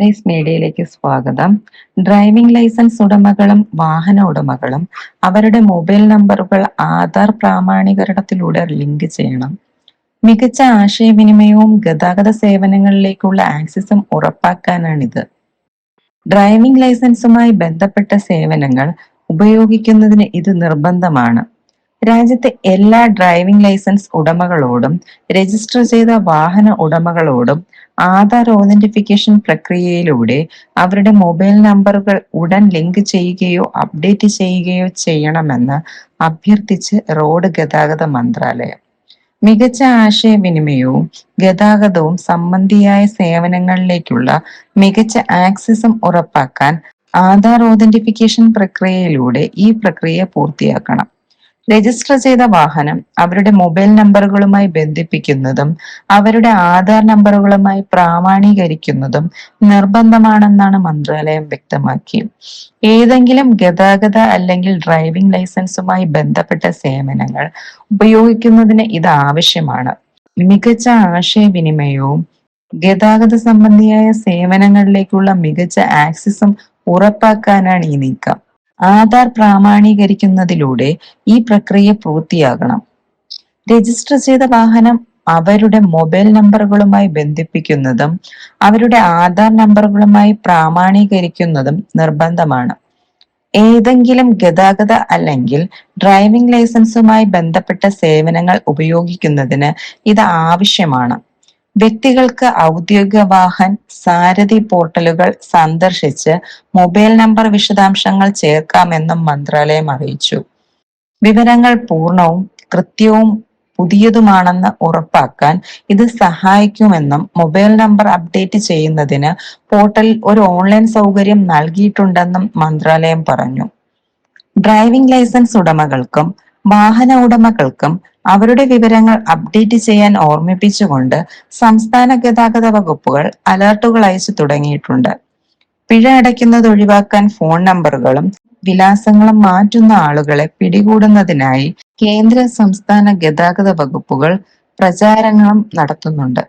Rice മീഡിയയിലേക്ക് സ്വാഗതം. Driving licence ഉടമകളും വാഹന ഉടമകളും അവരുടെ മൊബൈൽ നമ്പറുകൾ ആധാർ പ്രാമാണീകരണത്തിലൂടെ ലിങ്ക് ചെയ്യണം. മികച്ച ആശയവിനിമയവും ഗതാഗത സേവനങ്ങളിലേക്കുള്ള ആക്സസും ഉറപ്പാക്കാനാണിത്. ഡ്രൈവിംഗ് ലൈസൻസുമായി ബന്ധപ്പെട്ട സേവനങ്ങൾ ഉപയോഗിക്കുന്നതിന് ഇത് നിർബന്ധമാണ്. രാജ്യത്തെ എല്ലാ ഡ്രൈവിംഗ് ലൈസൻസ് ഉടമകളോടും രജിസ്റ്റർ ചെയ്ത വാഹന ഉടമകളോടും ആധാർ ഓതന്റിഫിക്കേഷൻ പ്രക്രിയയിലൂടെ അവരുടെ മൊബൈൽ നമ്പറുകൾ ഉടൻ ലിങ്ക് ചെയ്യുകയോ അപ്ഡേറ്റ് ചെയ്യുകയോ ചെയ്യണമെന്ന് അഭ്യർത്ഥിച്ച് റോഡ് ഗതാഗത മന്ത്രാലയം. മികച്ച ആശയവിനിമയവും ഗതാഗതവും സംബന്ധിയായ സേവനങ്ങളിലേക്കുള്ള മികച്ച ആക്സസും ഉറപ്പാക്കാൻ ആധാർ ഓതന്റിഫിക്കേഷൻ പ്രക്രിയയിലൂടെ ഈ പ്രക്രിയ പൂർത്തിയാക്കണം. രജിസ്റ്റർ ചെയ്ത വാഹനം അവരുടെ മൊബൈൽ നമ്പറുകളുമായി ബന്ധിപ്പിക്കുന്നതും അവരുടെ ആധാർ നമ്പറുകളുമായി പ്രാമാണീകരിക്കുന്നതും നിർബന്ധമാണെന്നാണ് മന്ത്രാലയം വ്യക്തമാക്കി. ഏതെങ്കിലും ഗതാഗത അല്ലെങ്കിൽ ഡ്രൈവിംഗ് ലൈസൻസുമായി ബന്ധപ്പെട്ട സേവനങ്ങൾ ഉപയോഗിക്കുന്നതിന് ഇത് ആവശ്യമാണ്. മികച്ച ആശയവിനിമയവും ഗതാഗത സംബന്ധിയായ സേവനങ്ങളിലേക്കുള്ള മികച്ച ആക്സസും ഉറപ്പാക്കാനാണ് ഈ നീക്കം. ആധാർ പ്രാമാണീകരിക്കുന്നതിലൂടെ ഈ പ്രക്രിയ പൂർത്തിയാകണം. രജിസ്റ്റർ ചെയ്ത വാഹനം അവരുടെ മൊബൈൽ നമ്പറുകളുമായി ബന്ധിപ്പിക്കുന്നതും അവരുടെ ആധാർ നമ്പറുകളുമായി പ്രാമാണീകരിക്കുന്നതും നിർബന്ധമാണ്. ഏതെങ്കിലും ഗതാഗത അല്ലെങ്കിൽ ഡ്രൈവിംഗ് ലൈസൻസുമായി ബന്ധപ്പെട്ട സേവനങ്ങൾ ഉപയോഗിക്കുന്നതിന് ഇത് ആവശ്യമാണ്. വ്യക്തികൾക്ക് ഔദ്യോഗിക വാഹൻ സാരഥി പോർട്ടലുകൾ സന്ദർശിച്ച് മൊബൈൽ നമ്പർ വിശദാംശങ്ങൾ ചേർക്കാമെന്നും മന്ത്രാലയം അറിയിച്ചു. വിവരങ്ങൾ പൂർണവും കൃത്യവും പുതിയതുമാണെന്ന് ഉറപ്പാക്കാൻ ഇത് സഹായിക്കുമെന്നും മൊബൈൽ നമ്പർ അപ്ഡേറ്റ് ചെയ്യുന്നതിന് പോർട്ടലിൽ ഒരു ഓൺലൈൻ സൗകര്യം നൽകിയിട്ടുണ്ടെന്നും മന്ത്രാലയം പറഞ്ഞു. ഡ്രൈവിംഗ് ലൈസൻസ് ഉടമകൾക്കും വാഹന ഉടമകൾക്കും അവരുടെ വിവരങ്ങൾ അപ്ഡേറ്റ് ചെയ്യാൻ ഓർമ്മിപ്പിച്ചുകൊണ്ട് സംസ്ഥാന ഗതാഗത വകുപ്പുകൾ അലർട്ടുകൾ അയച്ചു തുടങ്ങിയിട്ടുണ്ട്. പിഴ അടയ്ക്കുന്നത് ഒഴിവാക്കാൻ ഫോൺ നമ്പറുകളും വിലാസങ്ങളും മാറ്റുന്ന ആളുകളെ പിടികൂടുന്നതിനായി കേന്ദ്ര സംസ്ഥാന ഗതാഗത വകുപ്പുകൾ പ്രചാരണങ്ങളും നടത്തുന്നുണ്ട്.